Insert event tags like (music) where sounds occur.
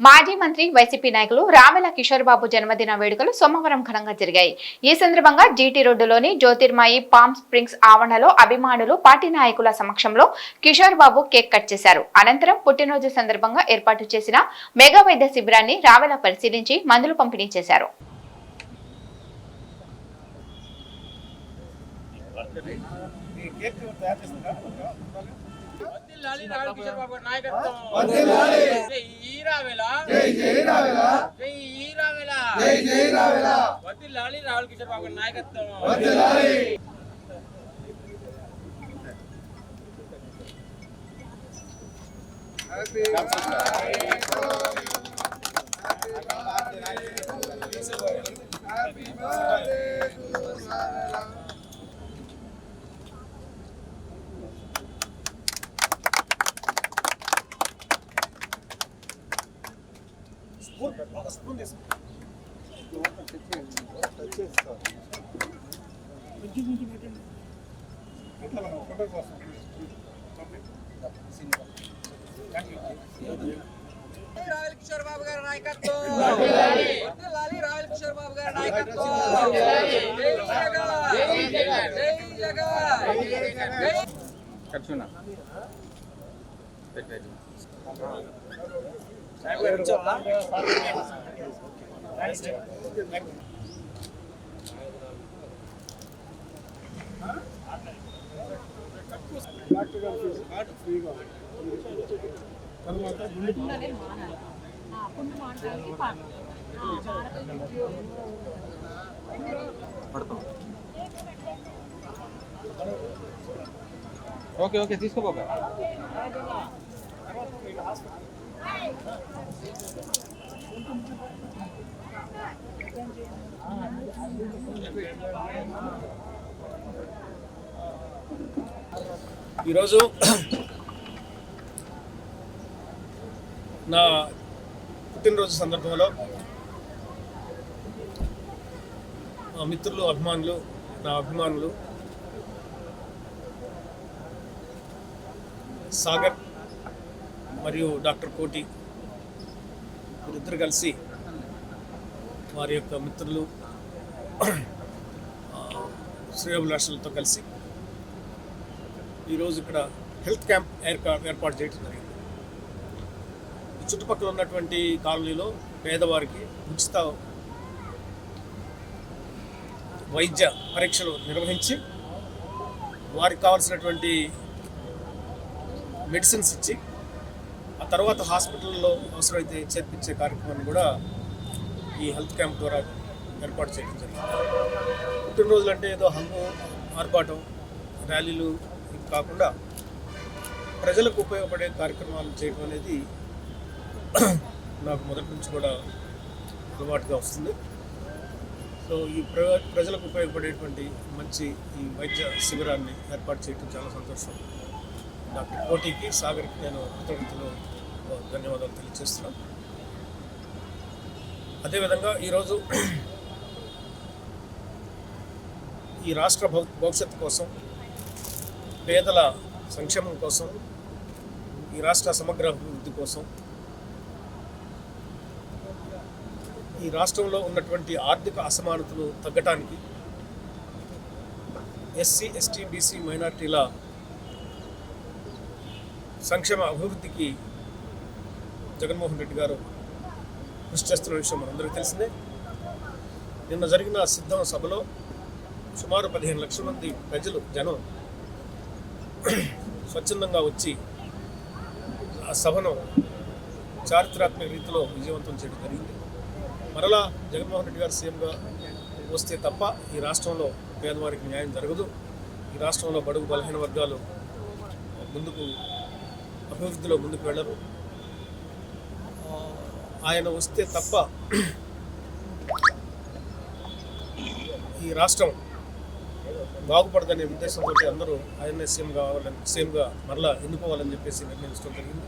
మాజీ మంత్రి వైసీపీ నాయకులు రావెల కిషోర్ బాబు జన్మదిన వేడుకలు సోమవారం ఘనంగా జరిగాయి. ఈ సందర్భంగా జీటీ రోడ్డులోని జ్యోతిర్మయి పామ్ స్ప్రింగ్స్ ఆవరణలో అభిమానులు పార్టీ నాయకుల సమక్షంలో కిషోర్ బాబు కేక్ కట్ చేశారు. అనంతరం పుట్టినరోజు సందర్భంగా ఏర్పాటు చేసిన మెగా వైద్య శిబిరాన్ని రావెల పరిశీలించి మందులు పంపిణీ చేశారు. వర్ధిల్లాలి రాహుల్ కిషోర్ బాబు గారి నాయకత్వం జై ఈరావేల జై ఈరావేల వర్ధిల్లాలి రాహుల్ కిషోర్ బాబు గారి నాయకత్వం రాహుల్ కిషోర్ బాబు గారి నాయకత్వం వర్ధిల్లాలి రాహుల్ కిషోర్ బాబు గారి నాయకత్వం జై జగన్ జై జగన్ జై ఓకే ఓకే తీసుకో బాబా ఈరోజు నా పుట్టినరోజు సందర్భంలో నా మిత్రులు అభిమానులు నా అభిమానులు సాగర్ మరియు డాక్టర్ కోటి వీరిద్దరు కలిసి వారి యొక్క మిత్రులు శ్రేయోభిలాషులతో కలిసి ఈరోజు ఇక్కడ హెల్త్ క్యాంప్ ఏర్పా ఏర్పాటు చేయడం జరిగింది. చుట్టుపక్కల ఉన్నటువంటి కాలనీలో పేదవారికి ఉచిత వైద్య పరీక్షలు నిర్వహించి వారికి కావాల్సినటువంటి మెడిసిన్స్ ఇచ్చి తర్వాత హాస్పిటల్లో అవసరమైతే చేర్పించే కార్యక్రమాన్ని కూడా ఈ హెల్త్ క్యాంప్ ద్వారా ఏర్పాటు చేయడం జరిగింది. పుట్టినరోజులు అంటే ఏదో హంగు ఆర్భాటం ర్యాలీలు కాకుండా ప్రజలకు ఉపయోగపడే కార్యక్రమాలు చేయడం అనేది (clears throat) నాకు మొదటి నుంచి కూడా అలవాటుగా వస్తుంది. సో ఈ ప్ర ప్రజలకు ఉపయోగపడేటువంటి మంచి ఈ వైద్య శిబిరాన్ని ఏర్పాటు చేయడం చాలా సంతోషం. డాక్టర్ కోటికి సాగర్కి నేను కృతజ్ఞతలు ధన్యవాదాలు తెలియజేస్తున్నాం. అదేవిధంగా ఈరోజు ఈ రాష్ట్ర భవి భవిష్యత్తు కోసం పేదల సంక్షేమం కోసం ఈ రాష్ట్ర సమగ్ర అభివృద్ధి కోసం ఈ రాష్ట్రంలో ఉన్నటువంటి ఆర్థిక అసమానతలు తగ్గటానికి ఎస్సీ ఎస్టీ బీసీ మైనార్టీల సంక్షేమ అభివృద్ధికి జగన్మోహన్ రెడ్డి గారు కృషి చేస్తున్న విషయం మనందరికీ తెలిసిందే. నిన్న జరిగిన సిద్ధం సభలో సుమారు పదిహేను లక్షల మంది ప్రజలు జనం స్వచ్ఛందంగా వచ్చి ఆ సభను చారిత్రాత్మక రీతిలో విజయవంతం చేయడం జరిగింది. మరలా జగన్మోహన్ రెడ్డి గారు సీఎంగా వస్తే తప్ప ఈ రాష్ట్రంలో పేదవారికి న్యాయం జరగదు. ఈ రాష్ట్రంలో బడుగు బలహీన వర్గాలు ముందుకు అభివృద్ధిలో ముందుకు వెళ్ళరు. ఆయన వస్తే తప్ప ఈ రాష్ట్రం బాగుపడదనే ఉద్దేశంతో అందరూ ఆయన్నే సీఎం కావాలని సీఎంగా మరలా ఎన్నుకోవాలని చెప్పేసి నిర్ణయించడం జరిగింది.